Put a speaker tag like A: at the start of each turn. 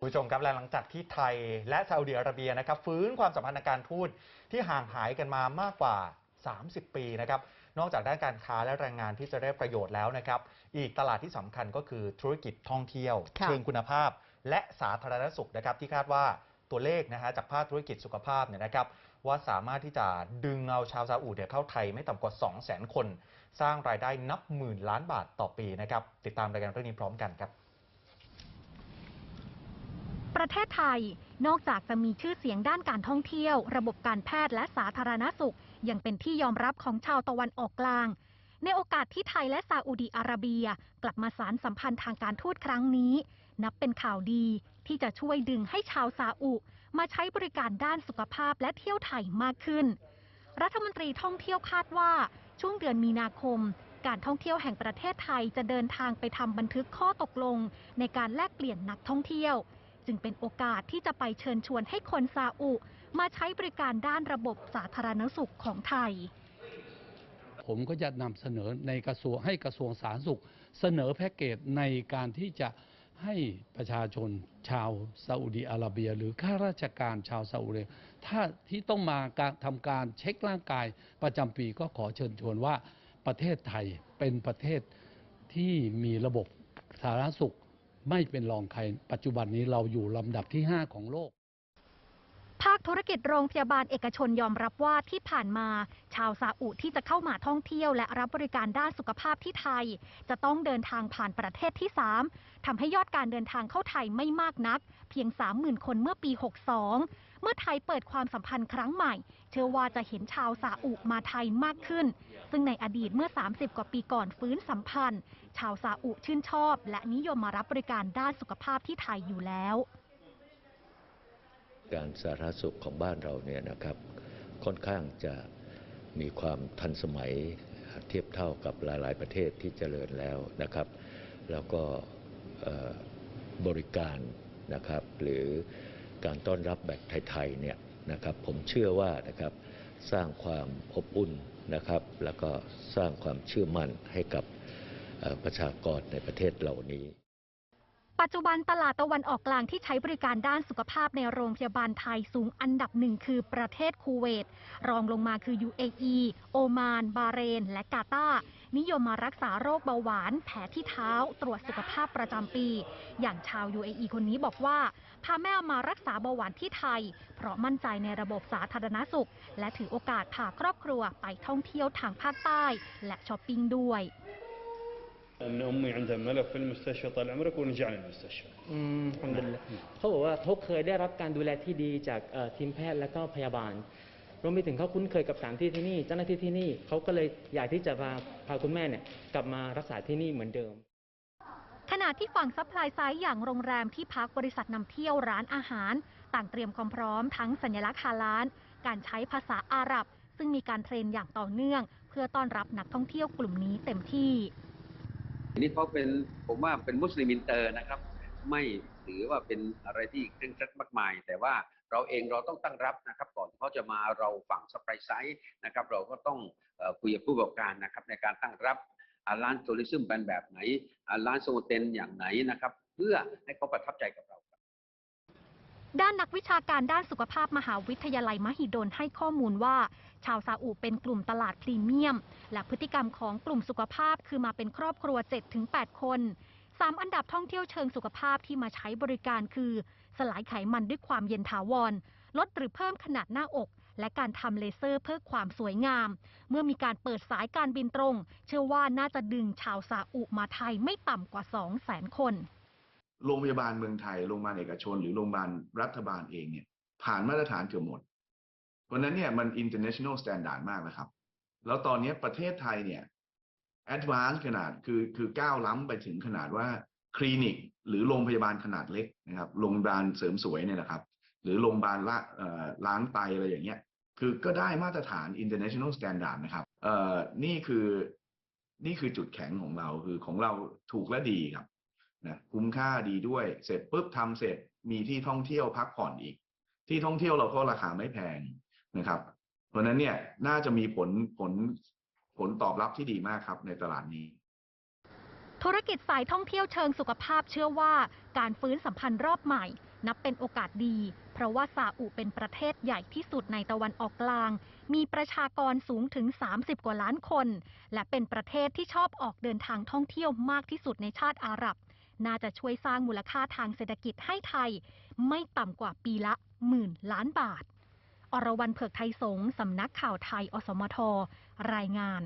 A: คุณผู้ชมครับและหลังจากที่ไทยและซาอุดิอาระเบียนะครับฟื้นความสัมพันธ์ทางการทูตที่ห่างหายกันมามากกว่า 30 ปีนะครับนอกจากด้านการค้าและแรงงานที่จะได้ประโยชน์แล้วนะครับอีกตลาดที่สำคัญก็คือธุรกิจท่องเที่ยว
B: ค่ะ
A: เชิงคุณภาพ และสาธารณสุขนะครับที่คาดว่าตัวเลขนะฮะจากภาคธุรกิจสุขภาพเนี่ยนะครับว่าสามารถที่จะดึงเอาชาวซาอุเนี่ยเข้าไทยไม่ต่ำกว่า 2 0 0 0 0 0 คน สร้างรายได้นับหมื่นล้านบาทต่อปีนะครับติดตามรายการเรื่องนี้พร้อมกันครับ
C: ประเทศไทย นอกจากจะมีชื่อเสียงด้านการท่องเที่ยว ระบบการแพทย์และสาธารณสุข ยังเป็นที่ยอมรับของชาวตะวันออกกลาง ในโอกาสที่ไทยและซาอุดีอาระเบีย กลับมาสารสัมพันธ์ทางการทูตครั้งนี้ นับเป็นข่าวดีที่จะช่วยดึงให้ชาวซาอุ มาใช้บริการด้านสุขภาพและเที่ยวไทยมากขึ้น รัฐมนตรีท่องเที่ยวคาดว่า ช่วงเดือนมีนาคมการท่องเที่ยวแห่งประเทศไทยจะเดินทางไปทำบันทึกข้อตกลง ในการแลกเปลี่ยนนักท่องเที่ยว จึงเป็นโอกาสที่จะไปเชิญชวนให้คนซาอุ มาใช้บริการด้านระบบสาธารณสุขของไทย
D: ผมก็จะนำเสนอในกระทรวงให้กระทรวงสาธารณสุข เสนอแพ็กเกจในการที่จะให้ประชาชนชาวซาอุดีอาระเบีย หรือข้าราชการชาวซาอุดิถ้าที่ต้องมาทำการเช็คร่างกายประจำปีก็ขอเชิญชวนว่าประเทศไทยเป็นประเทศที่มีระบบสาธารณสุข ไม่เป็นรองใคร ปัจจุบันนี้เราอยู่ลำดับที่ 5 ของโลก
C: ภาคธุรกิจโรงพยาบาลเอกชนยอมรับว่าที่ผ่านมา ชาวซาอุที่จะเข้ามาท่องเที่ยวและรับบริการด้านสุขภาพที่ไทย จะต้องเดินทางผ่านประเทศที่ 3ทำให้ยอดการเดินทางเข้าไทยไม่มากนัก เพียง 30,000 คนเมื่อปี 62 เมื่อไทยเปิดความสัมพันธ์ครั้งใหม่ เชื่อว่าจะเห็นชาวซาอุมาไทยมากขึ้น ซึ่งในอดีตเมื่อ 30 กว่าปีก่อนฟื้นสัมพันธ์ ชาวซาอุชื่นชอบ และนิยมมารับบริการด้านสุขภาพที่ไทยอยู่แล้ว
E: การสาธารณสุขของบ้านเราเนี่ยนะครับ ค่อนข้างจะมีความทันสมัยเทียบเท่ากับหลาย ๆ ประเทศที่เจริญแล้วนะครับ แล้วก็บริการนะครับหรือ การต้อนรับแบบไทยๆเนี่ยนะครับผมเชื่อว่านะครับสร้างความอบอุ่นนะครับ แล้วก็สร้างความเชื่อมั่นให้กับประชากรในประเทศเหล่านี้
C: ปัจจุบันตลาดตะวันออกกลางที่ใช้บริการด้านสุขภาพในโรงพยาบาลไทยสูงอันดับหนึ่งคือประเทศคูเวต รองลงมาคือ UAE โอมาน บาเรน และกาตาร์นิยมมารักษาโรคเบาหวาน แผลที่เท้า ตรวจสุขภาพประจำปี อย่างชาว UAE คนนี้บอกว่า พาแม่มารักษาเบาหวานที่ไทย เพราะมั่นใจในระบบสาธารณสุข และถือโอกาสพาครอบครัวไปท่องเที่ยวทางภาคใต้ และช้อปปิ้งด้วย
F: ان امي عندها ملف في المستشفى طال عمرك ورجعنا المستشفى
G: อืมอัลฮัมดุลิลละเขาบอกว่าเขาเคยได้รับการดูแลที่ดีจากเอ่อทีมแพทย์และก็พยาบาล รวมไปถึงเขาคุ้นเคยกับสถานที่ที่นี่ เจ้าหน้าที่ที่นี่เขาก็เลยอยากที่จะพาพาคุณแม่เนี่ยกลับมารักษาที่นี่เหมือนเดิม
C: ขณะที่ฝั่งซัพพลายไซด์อย่างโรงแรมที่พักบริษัทนำเที่ยวร้านอาหาร ต่างเตรียมความพร้อมทั้งสัญลักษณ์ฮาลาลการใช้ภาษาอาหรับ ซึ่งมีการเทรนอย่างต่อเนื่อง เพื่อต้อนรับนักท่องเที่ยวกลุ่มนี้เต็มที่
H: อั นี่เขาเป็นผมว่าเป็นมุสลิมอินเตอร์นะครับ ไม่ถือว่าเป็นอะไรที่เคร่งครัดมากมาย แต่ว่าเราเองเราต้องตั้งรับนะครับก่อนที่เขาจะมาเราฝั่งสปายไซด์นะครับ เราก็ต้องคุยกับผู้ประกอบการนะครับ ในการตั้งรับอาร้านทัวริซึมเป็นแบบไหนอาร้านโซเทนอย่างไหนนะครับ เพื่อให้เขาประทับใจกับเรา
C: ด้านนักวิชาการด้านสุขภาพมหาวิทยาลัยมหิดลให้ข้อมูลว่า ชาวซาอุเป็นกลุ่มตลาดพรีเมียม และพฤติกรรมของกลุ่มสุขภาพคือมาเป็นครอบครัว 7-8 คนสามอันดับท่องเที่ยวเชิงสุขภาพที่มาใช้บริการคือ สลายไขมันด้วยความเย็นถาวร ลดหรือเพิ่มขนาดหน้าอก และการทำเลเซอร์เพื่อความสวยงาม เมื่อมีการเปิดสายการบินตรง เชื่อว่าน่าจะดึงชาวซาอุมาไทยไม่ต่ำกว่า 200,000 คน
I: โรงพยาบาลเมืองไทยโรงพยาบาลเอกชน หรือโรงพยาบาลรัฐบาลเองเนี่ยผ่านมาตรฐานเกือบหมด เพราะนั้นเนี่ยมัน international standard มากแล้วครับ แล้วตอนนี้ประเทศไทยเนี่ย advance ขนาดคือคือก้าวล้ำไปถึงขนาดว่าคลินิก หรือโรงพยาบาลขนาดเล็กนะครับโรงพยาบาลเสริมสวยเนี่ยนะครับ หรือโรงพยาบาลละล้างไตอะไรอย่างเงี้ยคือก็ได้มาตรฐาน international standard นะครับเอ่อนี่คือนี่คือจุดแข็งของเราคือของเราถูกและดีครับ นะคุ้มค่าดีด้วยเสร็จปุ๊บทำเสร็จมีที่ท่องเที่ยวพักผ่อนอีก ที่ท่องเที่ยวเราก็ราคาไม่แพงนะครับ เพราะฉะนั้นเนี่ยน่าจะมีผลผลผลตอบรับที่ดีมากครับในตลาดนี้
C: ธุรกิจสายท่องเที่ยวเชิงสุขภาพเชื่อว่าการฟื้นสัมพันธ์รอบใหม่ นับเป็นโอกาสดี เพราะว่าซาอุเป็นประเทศใหญ่ที่สุดในตะวันออกกลาง มีประชากรสูงถึง 30 กว่าล้านคน และเป็นประเทศที่ชอบออกเดินทางท่องเที่ยวมากที่สุดในชาติอาหรับ น่าจะช่วยสร้างมูลค่าทางเศรษฐกิจให้ไทย ไม่ต่ำกว่าปีละหมื่นล้านบาท อรวรันเผือกไทยสงฆ์สำนักข่าวไทย อสมท รายงาน